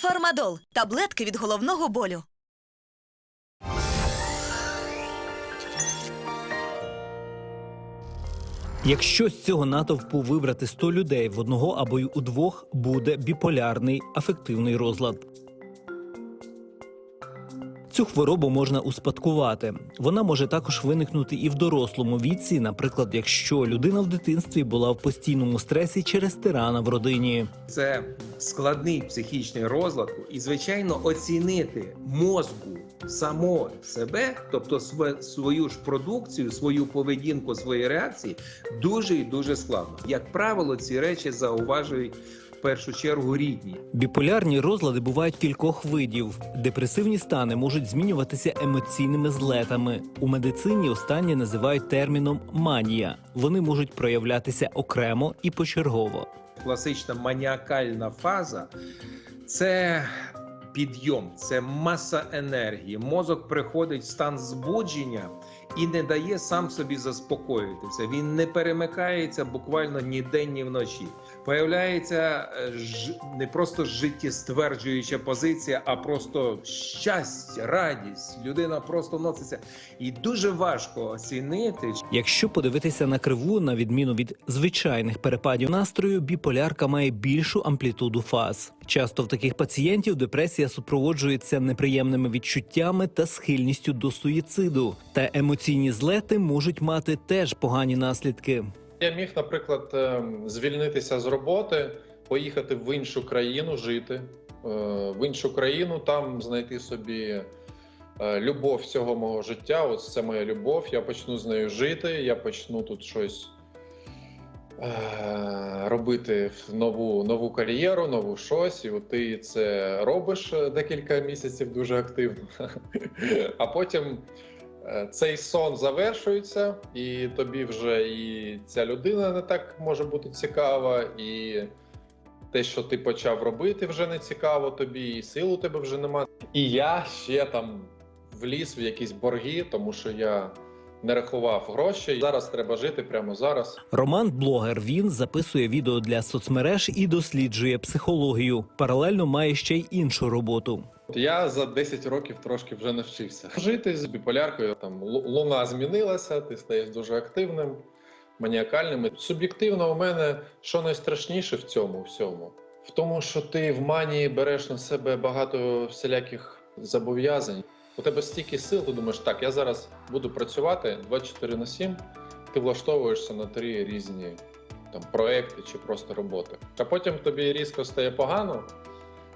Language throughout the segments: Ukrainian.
Фармадол таблетки від головного болю. Якщо з цього натовпу вибрати 100 людей в одного або й у двох, буде біполярний афективний розлад. Цю хворобу можна успадкувати. Вона може також виникнути і в дорослому віці, наприклад, якщо людина в дитинстві була в постійному стресі через тирана в родині. Це складний психічний розлад, і звичайно, оцінити мозку само себе, тобто свою ж продукцію, свою поведінку, свої реакції, дуже і дуже складно. Як правило, ці речі зауважують в першу чергу рідні. Біполярні розлади бувають кількох видів. Депресивні стани можуть змінюватися емоційними злетами. У медицині останні називають терміном манія. Вони можуть проявлятися окремо і почергово. Класична маніакальна фаза це підйом, це маса енергії. Мозок приходить в стан збудження і не дає сам собі заспокоїтися. Він не перемикається буквально ні день, ні вночі. Появляється е, ж- не просто життєстверджуюча позиція, а просто щастя, радість. Людина просто носиться. І дуже важко оцінити, Якщо подивитися на криву, на відміну від звичайних перепадів настрою, біполярка має більшу амплітуду фаз. Часто в таких пацієнтів депресія супроводжується неприємними відчуттями та схильністю до суїциду. Та емоційні злети можуть мати теж погані наслідки. Я міг, наприклад, ем, звільнитися з роботи, поїхати в іншу країну жити, е, в іншу країну, там знайти собі е, любов всього мого життя. Ось це моя любов. Я почну з нею жити, я почну тут щось робити нову, нову кар'єру, нову щось. І ти це робиш е, декілька місяців дуже активно. А потім е, цей сон завершується, і тобі вже і ця людина не так може бути цікава, і те, що ти почав робити, вже не цікаво тобі, і сил у тебе вже нема. І я ще там вліз в якісь борги, тому що я не рахував гроші. Зараз треба жити прямо зараз. Роман блогер. Він записує відео для соцмереж і досліджує психологію. Паралельно має ще й іншу роботу. Я за 10 років трошки вже навчився жити з біполяркою. Там луна змінилася, ти стаєш дуже активним, маніакальним. Суб'єктивно, у мене що найстрашніше в цьому всьому? В тому, що ти в манії береш на себе багато всіляких зобов'язань. У тебе стільки сил, ти думаєш, так, я зараз буду працювати 24 на 7, ти влаштовуєшся на три різні там проекти чи просто роботи. А потім тобі різко стає погано,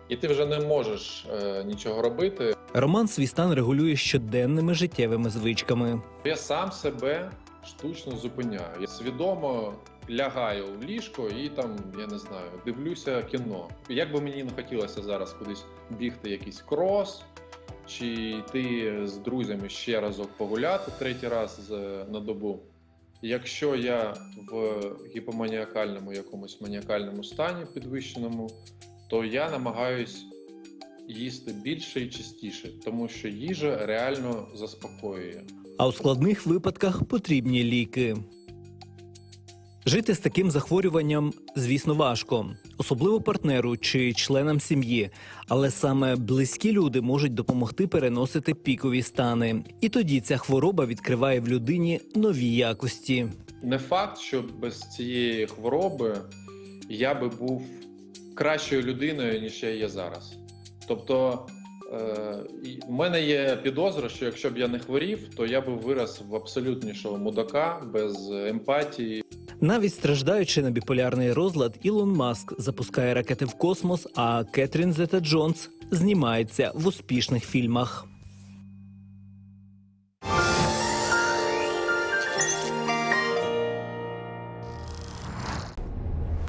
і ти вже не можеш е, нічого робити. Роман свій стан регулює щоденними життєвими звичками. Я сам себе штучно зупиняю. Я свідомо лягаю в ліжко і там, я не знаю, дивлюся кіно. Як би мені не хотілося зараз кудись бігти якийсь крос, чи йти з друзями ще разок погуляти третій раз на добу. Якщо я в гіпоманіакальному якомусь маніакальному стані підвищеному, то я намагаюсь їсти більше і частіше, тому що їжа реально заспокоює. А у складних випадках потрібні ліки. Жити з таким захворюванням, звісно, важко, особливо партнеру чи членам сім'ї. Але саме близькі люди можуть допомогти переносити пікові стани. І тоді ця хвороба відкриває в людині нові якості. Не факт, що без цієї хвороби я би був кращою людиною, ніж я є зараз. Тобто, е, в мене є підозра, що якщо б я не хворів, то я би вирос в абсолютнішого мудака без емпатії. Навіть страждаючи на біполярний розлад, Ілон Маск запускає ракети в космос, а Кетрін Зета Джонс знімається в успішних фільмах.